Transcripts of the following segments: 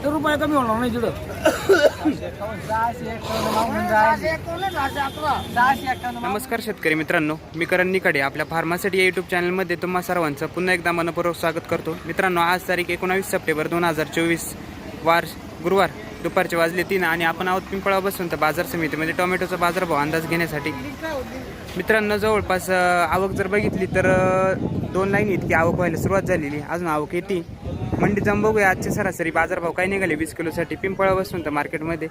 एक रुपया कमी होणार नाही तिथं. नमस्कार शेतकरी मित्रांनो मी करण निकडे आपल्या फार्मासिटी या यूट्यूब चॅनलमध्ये तुम्हा सर्वांचं पुन्हा एकदा मनपूर्वक स्वागत करतो. मित्रांनो आज तारीख एकोणावीस सप्टेंबर दोन हजार चोवीस वार गुरुवार दुपारचे वाजले तीन आणि आपण आहोत पिंपळा बसून तर बाजार समितीमध्ये टोमॅटोचा बाजारभाव अंदाज घेण्यासाठी. मित्रांनो जवळपास आवक जर बघितली तर दोन लाईन इतकी आवक व्हायला सुरुवात झालेली अजून आवक येते. मंडी जाऊन बघूया. आजचे सरासरी बाजारभाव काय निघाले? वीस किलोसाठी पिंपळा बसून तर मार्केटमध्ये.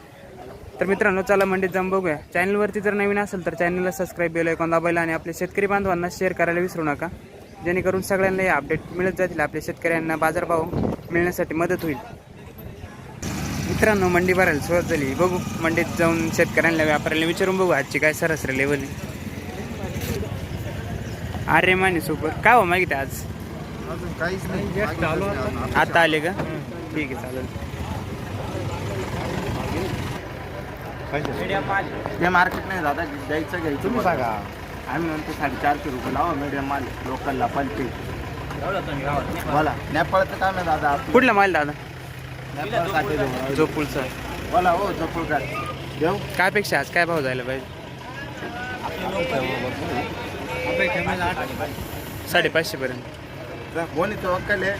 तर मित्रांनो चला मंडीत जाऊन बघूया. चॅनलवरती जर नवीन असेल तर चॅनलला सबस्क्राईब बेल ऐकून दाबायला आणि आपल्या शेतकरी बांधवांना शेअर करायला विसरू नका. जेणेकरून सगळ्यांना हे अपडेट मिळत जातील. आपल्या शेतकऱ्यांना बाजारभाव मिळण्यासाठी मदत होईल. मित्रांनो मंडी भरायला सुरुवात झाली. बघू मंडीत जाऊन शेतकऱ्यांना व्यापाऱ्यांना विचारून बघू आजची काय सरासरी लेवल आहे. अरे माने सुपर. काय हो माहिती आज? अजून काहीच नाही. आता. आले का? ठीक आहे चालेल. हे मार्केट नाही दादा द्यायचं घ्यायचं. तुम्ही सांगा. आम्ही म्हणतो साडेचारशे रुपये लावा मीडियम माल लोकलला पलटी. बोला नेपाळचं काम आहे दादा. कुठला माल दादा. जोपूळचा बोला हो चपळकर देऊ? काय पेक्षा आज काय भाव जायला पाहिजे? साडेपाचशे पर्यंत. करायला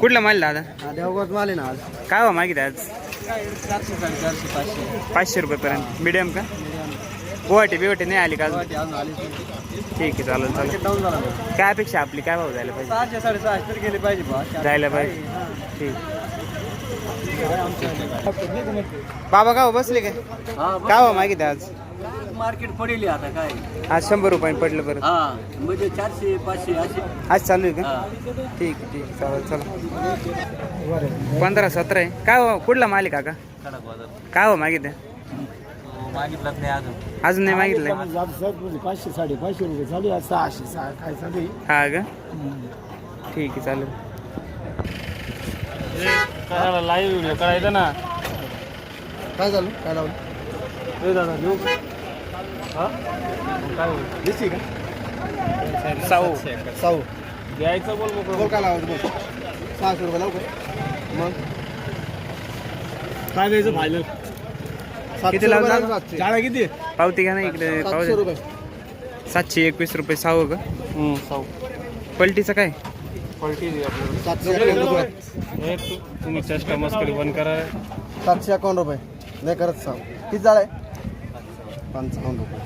कुठला माल दादा देवगत माल आहे ना आज काय भाव मागितलं आज चारशे साडेचारशे पाचशे पाचशे रुपयेपर्यंत मिडियम का गुवाहाटी बिवाटी नाही आली का अजून? अजून आली ठीक आहे चालेल चालेल. डाऊन झाला काय अपेक्षा आपली काय भाव जायला पाहिजे सहाशे साडेसहाशे तरी गेले पाहिजे बा जायला पाहिजे ठीक. बाबा का हो, बसले काय काय भाव मागितलं आज मार्केट पडेल आता काय? आज शंभर रुपयाने पडलं बरं. हा म्हणजे चारशे पाचशे असे. आज चालू आहे का? ठीक आहे ठीक आहे. चालेल चला. पंधरा सतरा आहे. काय हो कुठला माल आहे काका काय हो मागितलं? मागितलं नाही अजून. अजून नाही मागितलं? पाचशे साडेपाचशे रुपये चालू आहे सहाशे सहा काय चालू आहे हा का? ठीक आहे चालेल. लाईव्ह व्हिडिओ करायचा ना? काय झालं? काय लावलं? का? साऊ. साऊ. द्यायचं बोल बोल काय लावायचं बोल. सहाशे रुपये लावू का? मग? काय द्यायचं? फायनल किती पावती घ्या ना इकडे सातशे पावती. रुपये. सातशे एकवीस रुपये साऊ का साऊ. पलटीचं काय? क्वालिटी सातशे रुपये. तुम्ही चेष्टा मस्करी बंद करा. सातशे अकावन्न रुपये. नाही करत सांग किती जाळ आहे? पंचावन्न रुपये.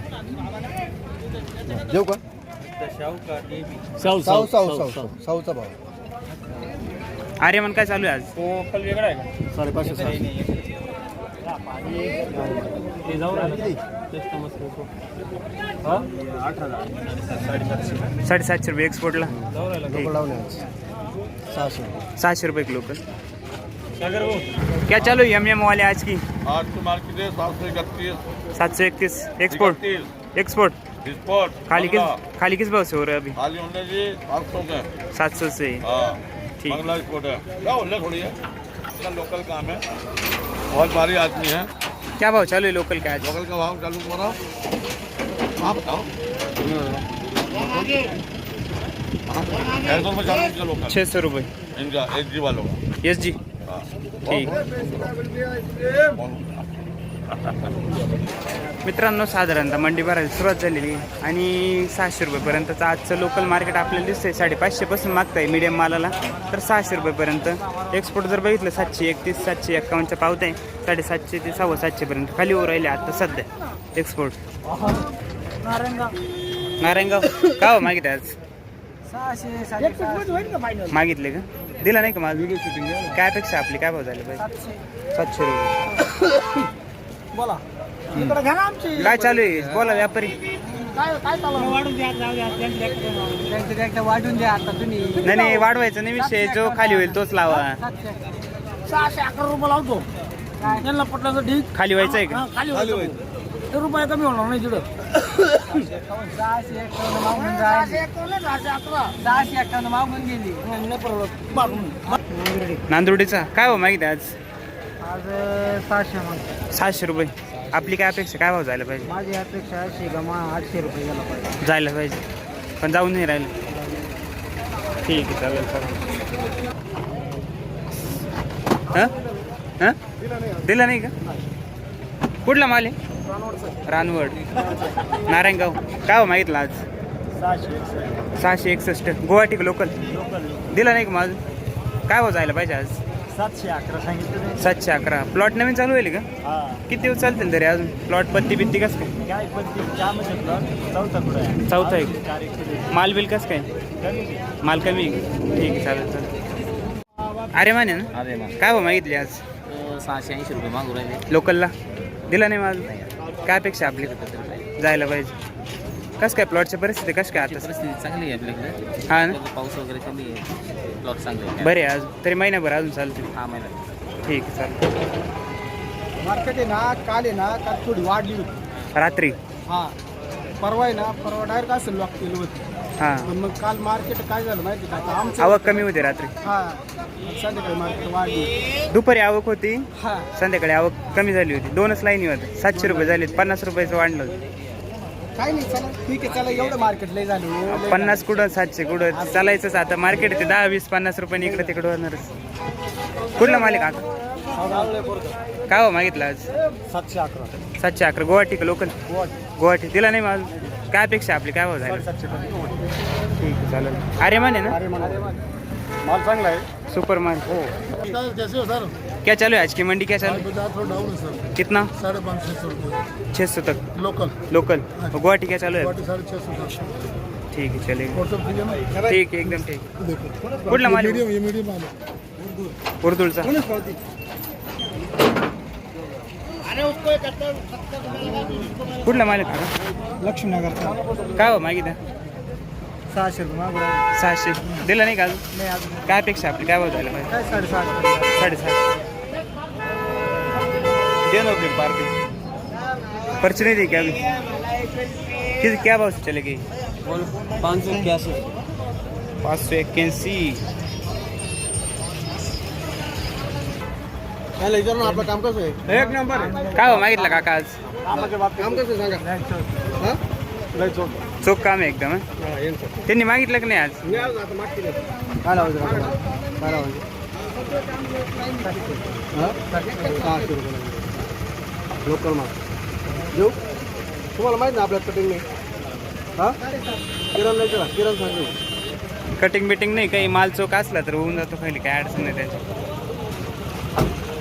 देऊ का? साऊ साऊ साऊ साऊ साऊ साऊचा भाव. अरे मन काय चालू आहे आज? तो कल वेगळा आहे का? साडेपाचशे ते जाऊ हा? साडेसातशे रुपये एक्सपोर्टला सहाशे रुपये सहाशे. रुपये किलो का? क्या चालू एम एम वाले आज की? आज की मार्केट है सात सौ इकतीस। सात सौ इकतीस। एक्सपोर्ट एक्सपोर्ट स्पॉट खाली किस खाली किस भाव से हो रहा है अभी? खाली होने जी सात सौ का। सात सौ से। हाँ। ठीक। बंगला स्पोर्ट है। थोड़ी है? इसका लोकल काम है। बहुत भारी आदमी है। क्या भाव चालू है लोकल का आज? लोकल का भाव चालू करो आप बताओ। छः सौ लोकल छः सौ रुपये इनका एक जी वालों का। यस जी। हाँ ठीक. मित्रांनो साधारणतः मंडी भरायला सुरुवात झालेली आहे. आणि सहाशे रुपयेपर्यंतचं आजचं लोकल मार्केट आपल्याला दिसतंय. साडेपाचशेपासून मागताय मीडियम मालाला. तर सहाशे रुपयेपर्यंत. एक्सपोर्ट जर बघितलं सातशे एकतीस सातशे एक्कावन्नच्या पावत आहे साडेसातशे ते सव्वा सातशेपर्यंत खाली वर राहिले आता सध्या एक्सपोर्ट नारायणगाव का हो मागितलं आज? मागितले का? दिला नाही का माझं व्हिडिओ शूटिंग काय अपेक्षा आपली? काय भाव झाले पाहिजे सातशे. रुपये. बोला. इकडे घ्या ना आमची. काय चालू आहे? बोला व्यापारी. काय काय चालू वाढून द्या जाऊ द्या त्यांचं एकदा वाढून द्या आता तुम्ही. नाही नाही वाढवायचा नाही विषय. जो खाली होईल तोच लावा. सहाशे अकरा रुपये लावतो. त्यांना पटलं तर ठीक. खाली व्हायचं आहे का खाली होतो. एक रुपया कमी होणार नाही तिथं सहाशे मागून सहाशे एकावन्न मागून गेली नाही परवडत मागून नांदुर्डीचा. काय भाव मागितलं आज? आज सहाशे मग. सहाशे रुपये. आपली काय अपेक्षा? काय भाव जायला पाहिजे? माझी अपेक्षा अशी का मा आठशे रुपये गेला पाहिजे. जायला पाहिजे. पण जाऊन नाही राहिलं. ठीक आहे चालेल चालेल. हां? हां? दिला नाही का? कुठला माल आहे? रानवड. नारायणगाव. काय हो मागितलं आज? सहाशे एकसष्ट. गुवाहाटी लोकल? दिला नाही का माझ काय हो जायला पाहिजे आज? सातशे अकरा सांगितलं सातशे अकरा. प्लॉट नवीन चालू होईल का? हा. किती दिवस चालतील तरी अजून? प्लॉट पत्ती बित्ती कसं काय? चौथा कुठं आहे? चौथा आहे चार एक. माल बिल कसं काय. माल कमी? ठीक आहे चालेल चालेल. अरे माने ना? अरे ना काय हो मागितली आज? सहाशे ऐंशी रुपये मागू राहिले. लोकलला? दिला नाही माझ काय अपेक्षा आपली? जायला पाहिजे. कसं काय प्लॉटची परिस्थिती कसं काय आता? परिस्थिती चांगली आहे आपल्याकडे. हा ना? पाऊस वगैरे कमी आहे. प्लॉट चांगले आहे बरे आज. तरी महिनाभर अजून चालते हा महिना ठीक आहे चालेल. मार्केट आहे ना काल आहे ना काल थोडी वाढली होती. रात्री? हा. परवा आहे ना परवा डायरेक्ट असं लॉक केलं होतं. हां. पण मग काल मार्केट काय झालं माहिती का? आता आमचं आवक कमी होती रात्री. हा. संध्याकाळी मार्केट वाढली. दुपारी आवक होती. हा. संध्याकाळी आवक कमी झाली होती. दोनच लाईनी होत्या सातशे रुपये झाले पन्नास रुपयाचं वाढलं होतं. काय नाही चला. ठीक आहे चला. एवढं मार्केट लय झालं. हो, लय पन्नास कुठं सातशे कुठं? चालायचंच आता. मार्केट ते दहा वीस पन्नास रुपयाने इकडे तिकडं होणारच. कुठला मालिक आता. काय हो मागितलं आज? सातशे अकरा. सातशे अकरा. गुवाहाटी का लोकल? गुवाहाटी. गुवाहाटी. दिला नाही माझ काय अपेक्षा आपली? काय भाव झाला? ठीक आहे चालेल. अरे माने ना? मला माल चांगला आहे. सुपर माल हो. कैसे हो सर क्या चालू है आज की? मंडी क्या चालू है? कितना साढ़े पाँच छः सौ रुपये छः सौ तक. लोकल लोकल गुवाहाटी क्या चालू है सर. ठीक है चलेगा ठीक है ना ठीक है एकदम ठीक कुठला माल? आहे? उर्दूलचा कुठला माल आहे काका लक्ष्मीनगरचा काय हो मागितलं? सहाशे रुपये मागू सहाशे. दिलं नाही का अजून? नाही अजून. काय अपेक्षा आपली? काय भाव झाला पाहिजे काय साडेसहाशे दे फिर पर्ची नहीं दी क्या अभी किस क्या भाव से चलेगी? पाच सौ इक्यासी. पाच सौ एक्क्याऐंशी आपलं काम कसं आहे एक नंबर आहे काय हो मागितलं काका आज काम कसं आहे सांगा हा? लय चोख. चोख काम आहे एकदम हं? हा. त्यांनी मागितलं की नाही आज मी आज आता मागतील आहे. काय लावायचं काका? काय लावायचं? हा? सहाशे रुपये लागले. लोकल माल देऊ तुम्हाला माहीत ना आपल्या कटिंग नाही हा किरण नाही केला किरण सांगेल कटिंग बिटिंग नाही काही माल चोख असला तर होऊन जातो खाली काय अडचण नाही त्याची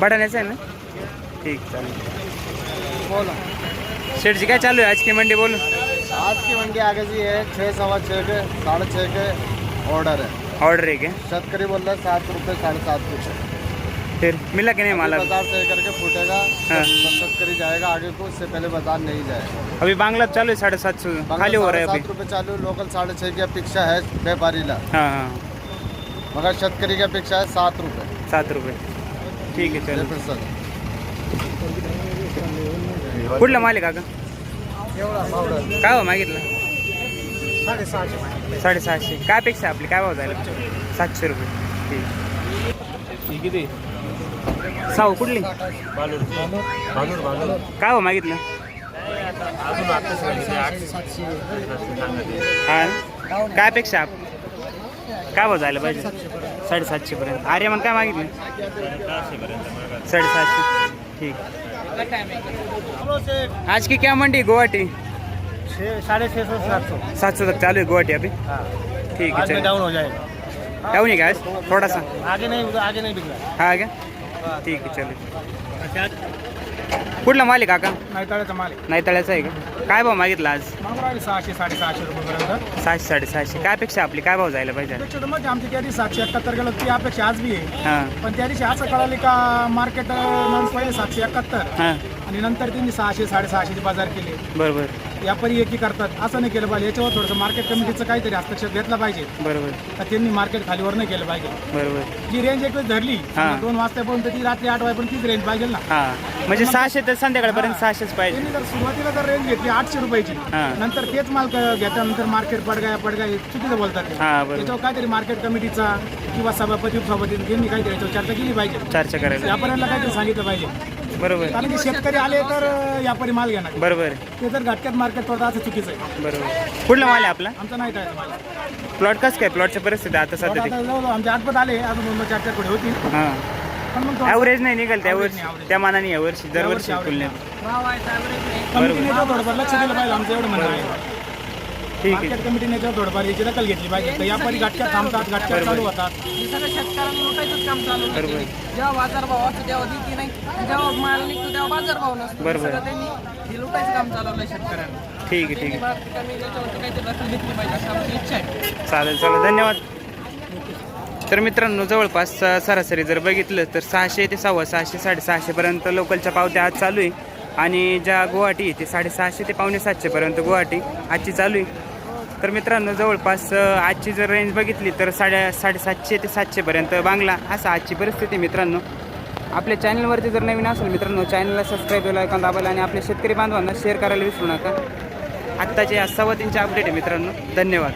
बटाण्याचं आहे ना? ठीक चालेल बोला। शेठजी काय चालू आहे आज की मंडी बोलू। आज की मंडी आगे जी है छः सवा छः के साढ़े छः के ऑर्डर है। ऑर्डर आहे क्या? शेतकरी बोल रहा है सात रुपये साढ़े सात रुपये फिर मिला की नहीं माला बाज़ार से करके फूटेगा हाँ। बस शेतकरी जाएगा आगे को उससे पहले बाज़ार नहीं जाएगा। अभी बांग्ला चालू साढ़े सात सौ खाली हो रहा है सात रुपये चालू लोकल साढ़े छः की अपेक्षा है व्यापारीला हाँ हाँ। मगर शेतकरी की अपेक्षा है सात रुपये। सात रुपये। ठीक आहे चलो कुठला माल आहे काका? एवढा पावडर काय हो मागितलं? साडेसहाशे साडेसहाशे. काय अपेक्षा आपली? काय भाव झाला? सातशे रुपये. ठीक. किती? साऊ कुठली? काय हो मागितलं? हा? काय अपेक्षा काय भाव जायला पाहिजे? साडेसातशे पर्यंत. आर्य मग काय साढ़े सात ठीक. आज की क्या मंडी? गुवाहाटी. साढ़े छः सौ सात सौ सात सौ तक चालू है गुवाहाटी अभी? ठीक है डाउन हो जाएगा डाउन ही का आज? थोड़ा सा आगे नहीं आगे नहीं बिक रहा हाँ. आगे ठीक है चलो. कुठला माल आहे काका? नाही तळ्याचा माल आहे आहे का? काय भाव मागितला आज? मागू राहिले सहाशे साडेसहाशे रुपयेपर्यंत. सहाशे साडेसहाशे. काय अपेक्षा आपली? काय भाव जायला पाहिजे? म्हणजे आमची त्या दिवशी सातशे एकाहत्तर गेलं ती अपेक्षा आज बी आहे. हां. पण त्या दिवशी असं कळाले का मार्केट माणूस पहिले सातशे एकाहत्तर. हां. आणि नंतर त्यांनी सहाशे साडेसहाशेचे बाजार केले. बरोबर. व्यापारी एकी करतात. असं नाही केलं पाहिजे. याच्यावर थोडंसं मार्केट कमिटीचं काहीतरी हस्तक्षेप घेतला पाहिजे. बरोबर. तर त्यांनी मार्केट खालीवर नाही केलं पाहिजे. बरोबर. जी रेंज एक वेळेस धरली हा. दोन वाजतापर्यंत ती रात्री आठ वाजेपर्यंत तीच रेंज पाहिजे ना. हां. म्हणजे सहाशे तर संध्याकाळपर्यंत सहाशेच पाहिजे. त्यांनी जर सुरुवातीला जर रेंज घेतली आठशे रुपयाची हा. नंतर तेच माल क- घेतल्यानंतर मार्केट पडगाय पडगाय चुकीचं बोलतात ते. हां बरोबर. त्याच्यावर काहीतरी मार्केट कमिटीचा किंवा सभापती उपसभापती त्यांनी काहीतरी याच्यावर चर्चा केली पाहिजे. चर्चा करायला. व्यापाऱ्यांना काहीतरी सांगितलं पाहिजे. बरोबर. कारण की शेतकरी आले तर व्यापारी माल घेणार. बरोबर. ते जर घटक्यात मार्केट पडतं असं चुकीचं आहे. बरोबर. कुठला माल आहे आपला? आमचं नाही काय मला. प्लॉट कसं काय? प्लॉटची परिस्थिती आता सध्या आता जवळजवळ आमचे आठपत आले अजून दोन चार चार पुढे होतील. हां. पण मग ॲव्हरेज नाही निघाल त्या वर्षी. त्या मानाने या वर्षी दरवर्षी यावर्षी तुलनेत थोडंफार लक्ष दिलं पाहिजे आमचं एवढं म्हणणं आहे. ठीक आहे. मार्केट कमिटीने याच्यावर थोडंफार याची दखल घेतली पाहिजे तर व्यापारी थांबतात चालू होतात. हे सगळं शेतकऱ्यांना लुटायचंच काम चालू आहे. बरोबर. जेव्हा बाजार भाव असतो तेव्हा देते नाही. जेव्हा माल निघतो तेव्हा बाजार भाव नसतो. बरोबर. सगळं त्यांनी हे लुटायचं काम चालवलंय शेतकऱ्यांना. ठीक आहे ठीक आहे. मार्केट कमी त्याच्यावरती काहीतरी दखल घेतली पाहिजे असं आमची इच्छा आहे. चालेल चालेल. धन्यवाद. तर मित्रांनो जवळपास अ, सरासरी जर बघितलं तर सहाशे ते सव्वा सहाशे साडेसहाशेपर्यंत लोकलच्या पावत्या आज चालू आहे. आणि ज्या गुवाहाटी आहे ते साडेसहाशे ते पावणे सातशेपर्यंत गुवाहाटी आजची चालू आहे. तर मित्रांनो जवळपास आजची जर रेंज बघितली तर साडे साडेसातशे ते सातशेपर्यंत बांगला असा आजची परिस्थिती मित्रांनो. आपल्या चॅनलवरती जर नवीन असेल मित्रांनो चॅनलला सबस्क्राईब केला ऐकून दाबायला आणि आपल्या शेतकरी बांधवांना शेअर करायला विसरू नका. आत्ताचे या सव्वा तीनचे अपडेट आहे मित्रांनो. धन्यवाद.